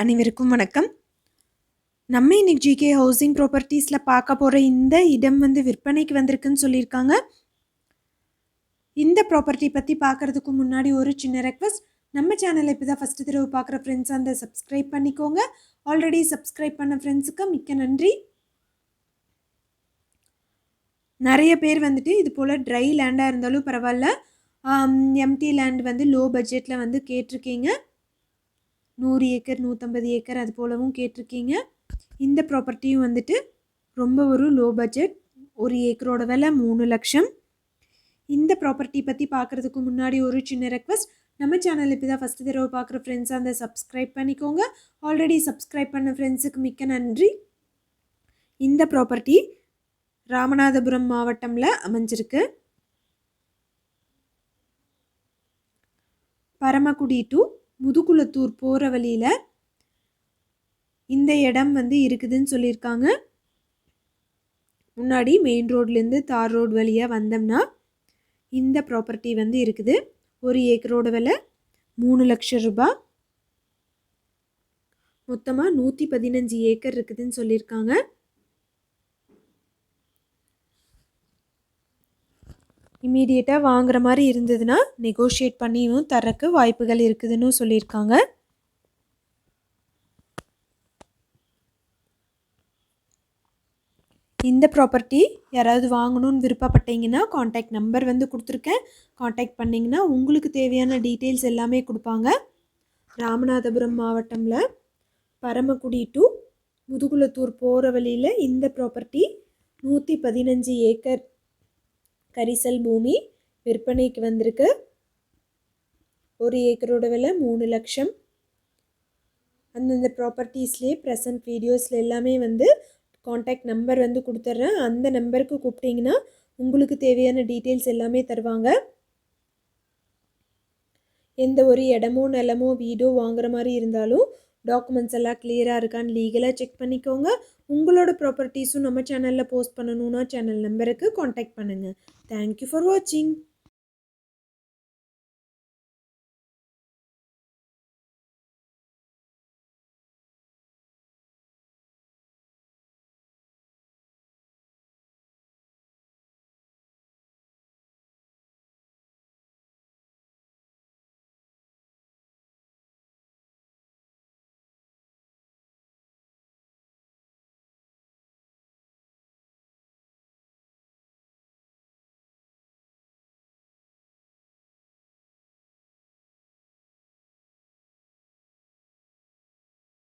அனைவருக்கும் வணக்கம். நம்ம இன்னைக்கு ஜிகே ஹவுசிங் ப்ராப்பர்ட்டிஸில் பார்க்க போகிற இந்த இடம் வந்து விற்பனைக்கு வந்திருக்குன்னு சொல்லியிருக்காங்க. இந்த ப்ராப்பர்ட்டி பற்றி பார்க்குறதுக்கு முன்னாடி ஒரு சின்ன ரெக்வஸ்ட் நம்ம சேனலை இப்போ தான் ஃபஸ்ட்டு தடவை பார்க்குற ஃப்ரெண்ட்ஸ் அந்த சப்ஸ்கிரைப் பண்ணிக்கோங்க. ஆல்ரெடி சப்ஸ்கிரைப் பண்ண ஃப்ரெண்ட்ஸுக்கு மிக்க நன்றி. நிறைய பேர் வந்துட்டு இது போல் ட்ரை லேண்டாக இருந்தாலும் பரவாயில்ல. எம்டி லேண்ட் வந்து லோ பட்ஜெட்டில் வந்து கேட்டிருக்கீங்க. நூறு ஏக்கர் நூற்றம்பது ஏக்கர் அது போலவும் கேட்டிருக்கீங்க. இந்த ப்ராப்பர்ட்டியும் வந்துட்டு ரொம்ப ஒரு லோ பட்ஜெட் ஒரு ஏக்கரோட விலை மூணு லட்சம். இந்த ப்ராப்பர்ட்டி பற்றி பார்க்குறதுக்கு முன்னாடி ஒரு சின்ன ரெக்வஸ்ட் நம்ம சேனல் இப்போ தான் ஃபஸ்ட்டு தடவை பார்க்குற ஃப்ரெண்ட்ஸ் அந்த சப்ஸ்கிரைப் பண்ணிக்கோங்க. ஆல்ரெடி சப்ஸ்கிரைப் பண்ண ஃப்ரெண்ட்ஸுக்கு மிக்க நன்றி. இந்த ப்ராப்பர்ட்டி ராமநாதபுரம் மாவட்டமில் அமைஞ்சிருக்கு. பரமக்குடி டு முதுகுளத்தூர் போகிற வழியில் இந்த இடம் வந்து இருக்குதுன்னு சொல்லியிருக்காங்க. முன்னாடி மெயின் ரோட்லேருந்து தார் ரோடு வழியாக வந்தோம்னா இந்த ப்ராப்பர்ட்டி வந்து இருக்குது. ஒரு ஏக்கரோட விலை மூணு லட்சம் ரூபாய் மொத்தமாக நூற்றி பதினஞ்சு ஏக்கர் இருக்குதுன்னு சொல்லியிருக்காங்க. இம்மீடியட்டாக வாங்குற மாதிரி இருந்ததுன்னா நெகோஷியேட் பண்ணியும் தரக்கு வாய்ப்புகள் இருக்குதுன்னு சொல்லியிருக்காங்க. இந்த ப்ராப்பர்ட்டி யாராவது வாங்கணும்னு விருப்பப்பட்டீங்கன்னா காண்டாக்ட் நம்பர் வந்து கொடுத்துருக்கேன். காண்டாக்ட் பண்ணிங்கன்னா உங்களுக்கு தேவையான டீட்டெயில்ஸ் எல்லாமே கொடுப்பாங்க. ராமநாதபுரம் மாவட்டமில் பரமக்குடி டு முதுகுளத்தூர் போகிற வழியில் இந்த ப்ராப்பர்ட்டி நூற்றி பதினஞ்சு ஏக்கர் கரிசல் பூமி விற்பனைக்கு வந்திருக்கு. ஒரு ஏக்கரோட விலை மூணு லட்சம். அந்தந்த ப்ராப்பர்ட்டிஸ்லேயே ப்ரெசன்ட் வீடியோஸில் எல்லாமே வந்து காண்டாக்ட் நம்பர் வந்து கொடுத்துட்றேன் அந்த நம்பருக்கு கூப்பிட்டிங்கன்னா உங்களுக்கு தேவையான டீட்டெயில்ஸ் எல்லாமே தருவாங்க. எந்த ஒரு இடமோ நிலமோ வீடோ வாங்குற மாதிரி இருந்தாலும் டாக்குமெண்ட்ஸ் எல்லாம் கிளியராக இருக்கான்னு லீகலாக செக் பண்ணிக்கோங்க. உங்களோட ப்ராப்பர்ட்டிஸும் நம்ம சேனலில் போஸ்ட் பண்ணணுன்னா சேனல் நம்பருக்கு காண்டாக்ட் பண்ணுங்கள் தேங்க்யூ ஃபார் வாட்சிங்